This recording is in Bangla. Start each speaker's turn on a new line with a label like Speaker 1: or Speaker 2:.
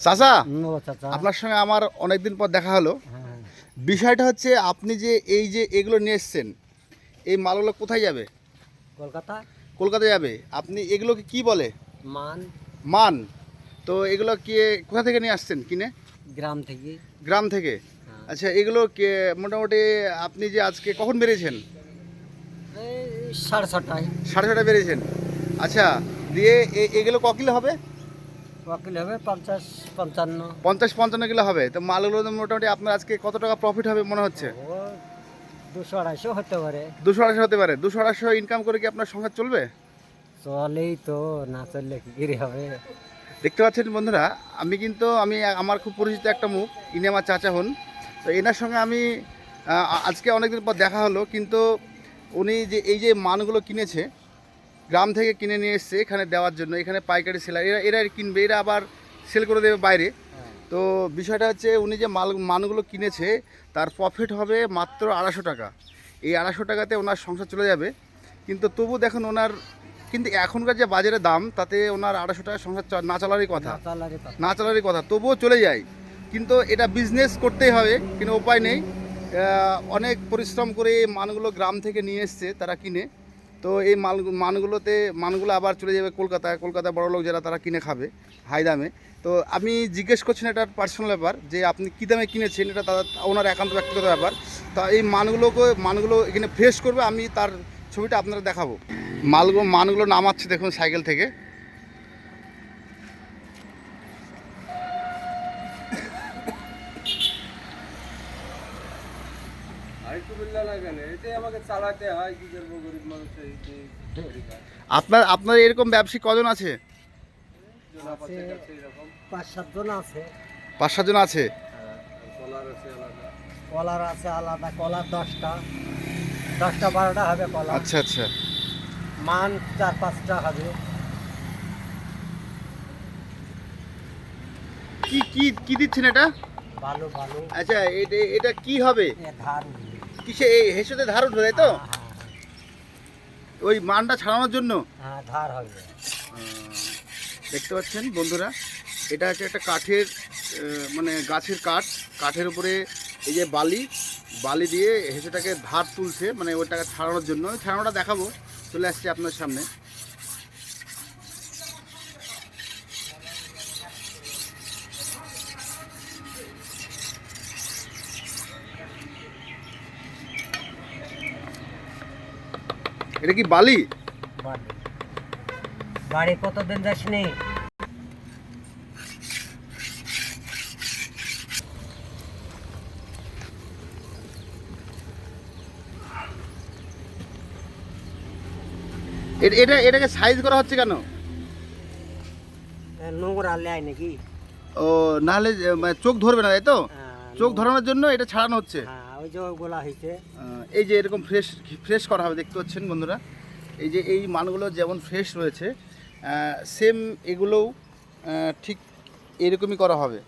Speaker 1: চাচা আপনার সঙ্গে আমার অনেকদিন পর দেখা হলো।
Speaker 2: হ্যাঁ।
Speaker 1: বিষয়টা হচ্ছে আপনি যে এই যে এগুলো নিয়ে এসছেন এই মালগুলো কোথায় যাবে?
Speaker 2: কলকাতা?
Speaker 1: কলকাতা যাবে। আপনি এগুলোকে কি বলে?
Speaker 2: মান।
Speaker 1: মান। তো এগুলো কি কোথা থেকে নিয়ে আসছেন কিনে?
Speaker 2: গ্রাম থেকে।
Speaker 1: গ্রাম থেকে?
Speaker 2: হ্যাঁ।
Speaker 1: আচ্ছা এগুলো কে মোটামুটি আপনি যে আজকে কখন বেরিয়েছেন?
Speaker 2: এই সাড়ে ছটায়।
Speaker 1: সাড়ে ছটায় বেরিয়েছেন। আচ্ছা দিয়ে এ- এগুলো ক কিলো হবে?
Speaker 2: ওয়াকিল হবে? পঞ্চাশ পঞ্চান্ন।
Speaker 1: পঞ্চাশ পঞ্চান্ন কিলো হবে। তো মালগুলো তো মোটামুটি আপনার আজকে কত টাকা প্রফিট হবে মনে হচ্ছে?
Speaker 2: ও দুশো আড়াইশো হতে পারে।
Speaker 1: দুশো আড়াইশো হতে পারে। দুশো আড়াইশো ইনকাম করে কি আপনার সংসার চলবে?
Speaker 2: চলেই তো না চললে কি করে হবে?
Speaker 1: দেখতে পাচ্ছেন বন্ধুরা আমি কিন্তু আমি আমার খুব পরিচিত একটা মুখ ইনি আমার চাচা হন। তো এনার সঙ্গে আমি আজকে অনেকদিন পর দেখা হলো কিন্তু উনি যে এই যে মানগুলো কিনেছে গ্রাম থেকে কিনে নিয়ে এসছে এখানে দেওয়ার জন্য এখানে পাইকারি সেলার। এরা এরা কিনবে এরা আবার সেল করে দেবে বাইরে। তো বিষয়টা হচ্ছে উনি যে মাল মানগুলো কিনেছে তার প্রফিট হবে মাত্র আড়াইশো টাকা। এই আড়াইশো টাকাতে ওনার সংসার চলে যাবে। কিন্তু তবু দেখুন ওনার কিন্তু এখনকার যে বাজারে দাম তাতে ওনার আড়াইশো টাকা সংসার না চলারই কথা।
Speaker 2: না চলারই কথা।
Speaker 1: তবুও চলে যায়। কিন্তু এটা বিজনেস করতেই হবে কিন্তু উপায় নেই। অনেক পরিশ্রম করে এই মানগুলো গ্রাম থেকে নিয়ে এসছে তারা কিনে। তো এই মাল, মানগুলোতে, মানগুলো আবার চলে যাবে কলকাতায়। কলকাতায় বড় লোক যারা, তারা কিনে খাবে হাই দামে। তো আমি জিজ্ঞেস করছেন এটা পার্সোনাল ব্যাপার, যে আপনি কী দামে কিনেছেন? এটা তাদের, ওনার একান্ত ব্যক্তিগত ব্যাপার। তা এই মানগুলোকে, মানগুলো এখানে ফ্রেশ করবে, আমি তার ছবিটা আপনারা দেখাবো। মালগুলো, মানগুলো নামাচ্ছে দেখুন সাইকেল থেকে।
Speaker 3: এটাই আমাকে চালাতে হয় কি করব গরিব মানুষ এই
Speaker 1: আপনার আপনার এরকম ব্যবসায়ী কজন আছে?
Speaker 2: পাঁচ সাতজন আছে।
Speaker 1: পাঁচ সাতজন আছে?
Speaker 3: কলার আছে আলাদা।
Speaker 2: কলার আছে আলাদা কলার দশটা। দশটা বারোটা হবে কলা
Speaker 1: আচ্ছা আচ্ছা।
Speaker 2: মান চার পাঁচটা হবে।
Speaker 1: কি কি কি দিচ্ছেন এটা?
Speaker 2: ভালো ভালো।
Speaker 1: আচ্ছা এটা এটা কি হবে?
Speaker 2: উঠবে।
Speaker 1: কিসে এই হেসুতে ধার উঠবে তাই তো? ওই মানটা ছাড়ানোর জন্য?
Speaker 2: হ্যাঁ ধার হবে।
Speaker 1: দেখতে পাচ্ছেন বন্ধুরা এটা হচ্ছে একটা কাঠের মানে গাছের কাঠ। কাঠের উপরে এই যে বালি বালি দিয়ে হেসেটাকে ধার তুলছে মানে ওটাকে ছাড়ানোর জন্য। ছাড়ানোটা দেখাবো চলে আসছে আপনার সামনে। এটা কি বালি?
Speaker 2: বাড়ি কতদিন যাসনি?
Speaker 1: এটা এটাকে সাইজ করা হচ্ছে কেন?
Speaker 2: নোংরা লেয় নাকি?
Speaker 1: ও নাহলে মানে চোখ ধরবে না তাই তো?
Speaker 2: হ্যাঁ,
Speaker 1: চোখ ধরানোর জন্য এটা ছাড়ানো হচ্ছে।
Speaker 2: হ্যাঁ। ওই যে ওগুলা হয়েছে
Speaker 1: এই যে এরকম ফ্রেশ ফ্রেশ করা হবে, দেখতে পাচ্ছেন বন্ধুরা? এই যে এই মানগুলো যেমন ফ্রেশ রয়েছে সেম এগুলোও ঠিক এরকমই করা হবে।